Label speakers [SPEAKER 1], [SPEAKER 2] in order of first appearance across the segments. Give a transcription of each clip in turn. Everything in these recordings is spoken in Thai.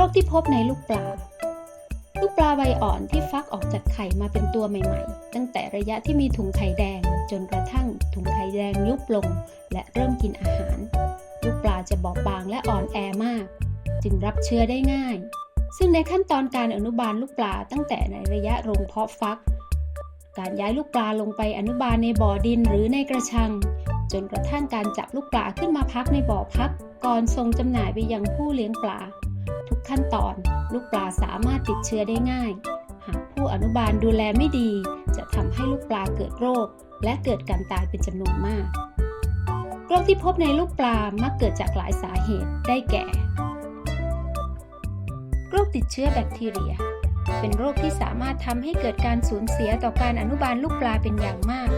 [SPEAKER 1] รคที่พบในลูกปลา ลูกปลาใบอ่อนที่ฟักออกจากไข่มาเป็นตัวใหม่ๆ ตั้งแต่ระยะที่มีถุงไข่แดง จนกระทั่งถุงไข่แดงยุบลง และเริ่มกินอาหาร ลูกปลาจะบอบบางและอ่อนแอมาก จึงรับเชื้อได้ง่าย ซึ่งในขั้นตอนการอนุบาลลูกปลาตั้งแต่ในระยะโรงเพาะฟัก การย้ายลูกปลาลงไปอนุบาลในบ่อดินหรือในกระชัง จนกระทั่งการจับลูกปลาขึ้นมาพักในบ่อพัก ก่อนส่งจำหน่ายไปยังผู้เลี้ยงปลา ขั้นตอน ลูกปลาสามารถติดเชื้อได้ง่าย หากผู้อนุบาลดูแลไม่ดี จะทำให้ลูกปลาเกิดโรค และเกิดการตายเป็นจำนวนมากโรคที่พบในลูกปลามักเกิดจากหลายสาเหตุได้แก่ โรคติดเชื้อแบคทีเรีย เป็นโรคที่สามารถทำให้เกิดการสูญเสียต่อการอนุบาลลูกปลาเป็นอย่างมาก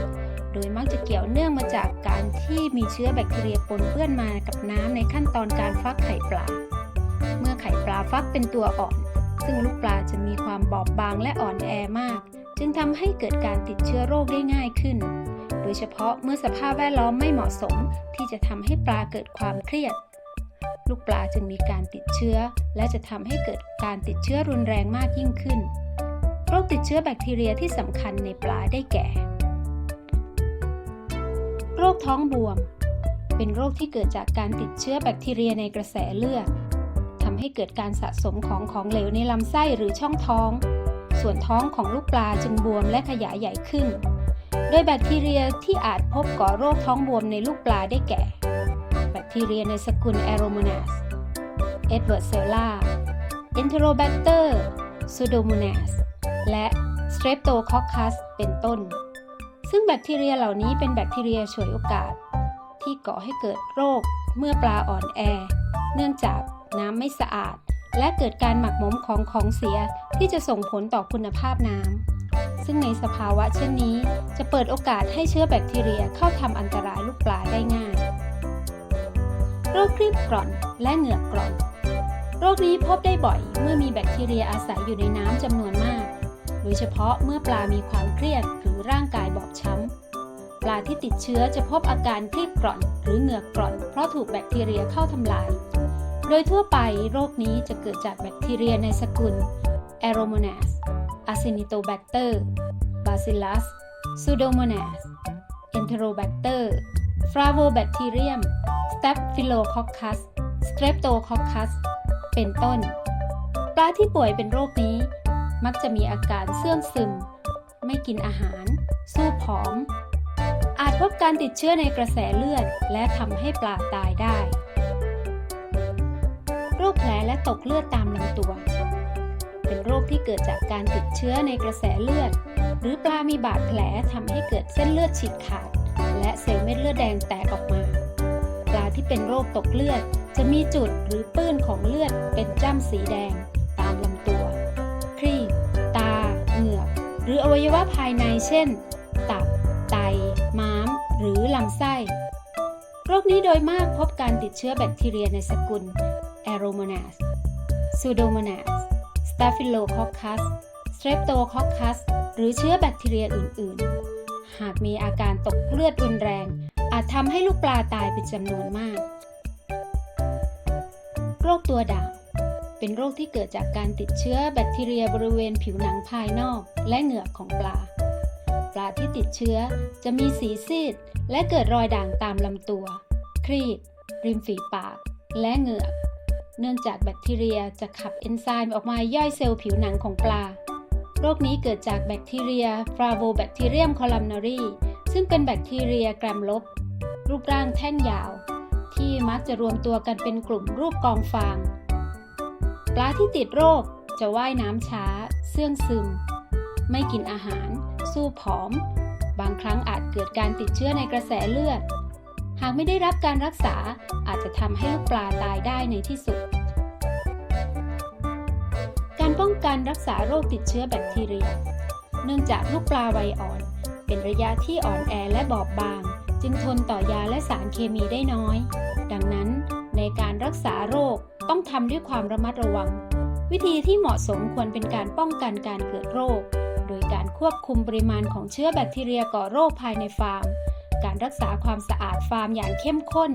[SPEAKER 1] โดยมักจะเกี่ยวเนื่องมาจากการที่มีเชื้อแบคทีเรียปนเปื้อนมากับน้ำในขั้นตอนการฟักไข่ปลา เมื่อไข่ปลาฟักเป็นตัวอ่อน ซึ่งลูกปลาจะมีความบอบบางและอ่อนแอมาก จึงทำให้เกิดการติดเชื้อโรคได้ง่ายขึ้น โดยเฉพาะเมื่อสภาพแวดล้อมไม่เหมาะสมที่จะทำให้ปลาเกิดความเครียด ลูกปลาจึงมีการติดเชื้อ และจะทำให้เกิดการติดเชื้อรุนแรงมากยิ่งขึ้น โรคติดเชื้อแบคทีเรียที่สำคัญในปลาได้แก่ โรคท้องบวม เป็นโรคที่เกิดจากการติดเชื้อแบคทีเรียในกระแสเลือด ให้เกิดการสะสมของของเหลวในลำไส้หรือช่องท้อง ส่วนท้องของลูกปลาจึงบวมและขยายใหญ่ขึ้น โดยแบคทีเรียที่อาจพบก่อโรคท้องบวมในลูกปลาได้แก่ แบคทีเรียในสกุล Aeromonas Edwardsella Enterobacter Pseudomonas และ Streptococcus เป็นต้น ซึ่งแบคทีเรียเหล่านี้เป็นแบคทีเรียฉวยโอกาส ที่ก่อให้เกิดโรคเมื่อปลาอ่อนแอ เนื่องจาก น้ำไม่สะอาด และเกิดการหมักหมมของของเสียที่จะส่งผลต่อคุณภาพน้ำ ซึ่งในสภาวะเช่นนี้ จะเปิดโอกาสให้เชื้อแบคทีเรียเข้าทำอันตรายลูกปลาได้ง่าย โรคครีบกร่อนและเหงือกกร่อน โรคนี้พบได้บ่อยเมื่อมีแบคทีเรียอาศัยอยู่ในน้ำจำนวนมาก โดยเฉพาะเมื่อปลามีความเครียดหรือร่างกายบอบช้ำปลาที่ติดเชื้อจะพบอาการครีบกร่อน หรือเหงือกกร่อน เพราะถูกแบคทีเรียเข้าทำลาย ดยทั่วไปโรคนี้จะเกิดจากแบคทีเรียในสกุล Aeromonas Acinetobacter Bacillus Pseudomonas Enterobacter Flavobacterium Staphylococcus Streptococcus เป็นต้น ปลาที่ป่วยเป็นโรคนี้ มักจะมีอาการเสื่องซึม ไม่กินอาหาร สู้ผอม อาจพบการติดเชื้อในกระแสเลือด และทำให้ปลาตายได้ รคแผลและตกเลือดตามลำตัว เป็นโรคที่เกิดจากการติดเชื้อในกระแสเลือด หรือปลามีบาดแผลทำให้เกิดเส้นเลือดฉีกขาด และเซลล์เม็ดเลือดแดงแตกออกมา ปลาที่เป็นโรคตกเลือดจะมีจุดหรือปื้นของเลือดเป็นจ้ำสีแดง ตามลำตัว ครีบตา เหงือก หรืออวัยวะภายในเช่น ตับ ไต ม้าม หรือลำไส้ โรคนี้โดยมากพบการติดเชื้อแบคทีเรียในสกุล Aeromonas Pseudomonas Staphylococcus Streptococcus หรือเชื้อแบคทีเรียอื่น ๆ หากมีอาการตกเลือดรุนแรง อาจทำให้ลูกปลาตายเป็นจำนวนมาก โรคตัวด่างเป็นโรคที่เกิดจากการติดเชื้อแบคทีเรียบริเวณผิวหนังภายนอกและเหงือกของปลา ปลาที่ติดเชื้อจะมีสีซีด และเกิดรอยด่างตามลำตัว ครีบริมฝีปาก และเหงือก เนื่องจากแบคทีเรียจะขับเอนไซม์ออกมาย่อยเซลล์ผิวหนังของปลา โรคนี้เกิดจากแบคทีเรีย Flavobacterium columnari ซึ่งเป็นแบคทีเรียแกรมลบ รูปร่างแท่งยาว ที่มักจะรวมตัวกันเป็นกลุ่มรูปกองฟาง ปลาที่ติดโรคจะว่ายน้ำช้า เสื่องซึม ไม่กินอาหาร สู้ผอม บางครั้งอาจเกิดการติดเชื้อในกระแสเลือด หากไม่ได้รับการรักษาอาจจะทำให้ลูกปลาตายได้ในที่สุด การป้องกันรักษาโรคติดเชื้อแบคทีเรีย เนื่องจากลูกปลาวัยอ่อน เป็นระยะที่อ่อนแอและบอบบาง จึงทนต่อยาและสารเคมีได้น้อย ดังนั้นในการรักษาโรคต้องทำด้วยความระมัดระวัง วิธีที่เหมาะสมควรเป็นการป้องกันการเกิดโรค โดยการควบคุมปริมาณของเชื้อแบคทีเรียก่อโรคภายในฟาร์ม การรักษาความสะอาดฟาร์มอย่างเข้มข้น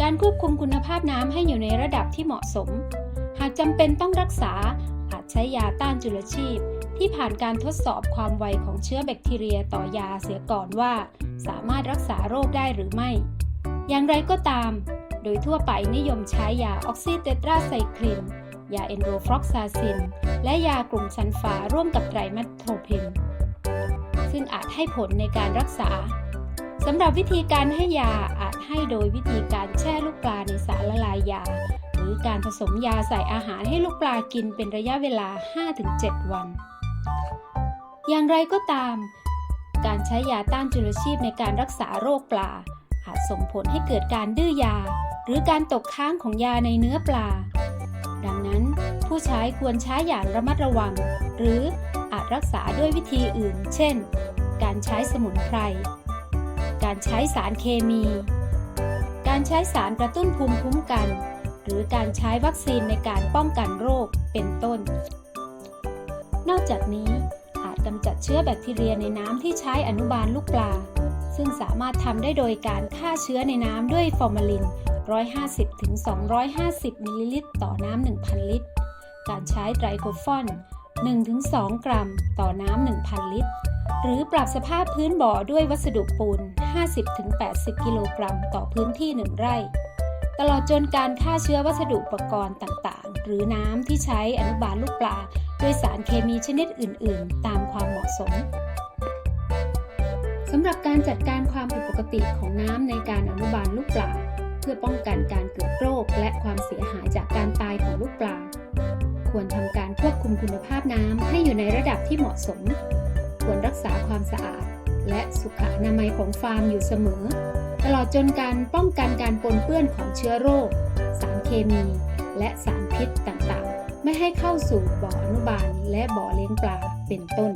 [SPEAKER 1] การควบคุมคุณภาพน้ำให้อยู่ในระดับที่เหมาะสม หากจำเป็นต้องรักษาอาจใช้ยาต้านจุลชีพ ที่ผ่านการทดสอบความไวของเชื้อแบคทีเรียต่อยาเสียก่อนว่า สามารถรักษาโรคได้หรือไม่ อย่างไรก็ตาม โดยทั่วไปนิยมใช้ยาออกซิเตตราไซคลินยาเอนโดฟลอกซาซิน และยากลุ่มซันฟาร่วมกับไตรมัตโทพินซึ่งอาจให้ผลในการรักษา สำหรับวิธีการให้ยาอาจให้โดยวิธีการแช่ลูกปลาในสารละลายยา หรือการผสมยาใส่อาหารให้ลูกปลากินเป็นระยะเวลา 5-7 วัน อย่างไรก็ตาม การใช้ยาต้านจุลชีพในการรักษาโรคปลา อาจส่งผลให้เกิดการดื้อยา หรือการตกค้างของยาในเนื้อปลา ดังนั้นผู้ใช้ควรใช้อย่างระมัดระวัง หรืออาจรักษาด้วยวิธีอื่น เช่น การใช้สมุนไพร การใช้สารเคมี การใช้สารกระตุ้นภูมิคุ้มกัน หรือการใช้วัคซีนในการป้องกันโรคเป็นต้น นอกจากนี้อาจกำจัดเชื้อแบคทีเรียในน้ำที่ใช้อนุบาลลูกปลา ซึ่งสามารถทำได้โดยการฆ่าเชื้อในน้ำด้วยฟอร์มาลิน 150-250 มิลลิลิตร ต่อน้ำ1,000 ลิตร การใช้ไตรโคฟอน 1-2 กรัม ต่อน้ำ1,000 ลิตร หรือปรับสภาพพื้นบ่อด้วยวัสดุปูน 50-80 กิโลกรัมต่อพื้นที่ 1 ไร่ ตลอดจนการฆ่าเชื้อวัสดุอุปกรณ์ต่างๆ หรือน้ำที่ใช้อนุบาลลูกปลาด้วยสารเคมีชนิดอื่น ๆ ตามความเหมาะสมสำหรับการจัดการความผิดปกติของน้ำในการอนุบาลลูกปลาเพื่อป้องกันการเกิดโรคและความเสียหายจากการตายของลูกปลา ควรทำการควบคุมคุณภาพน้ำให้อยู่ในระดับที่เหมาะสม ควรรักษาความสะอาด และสุขอนามัยของฟาร์มอยู่เสมอ ตลอดจนการป้องกันการปนเปื้อนของเชื้อโรค สารเคมี และสารพิษต่างๆ ไม่ให้เข้าสู่บ่ออนุบาลและบ่อเลี้ยงปลาเป็นต้น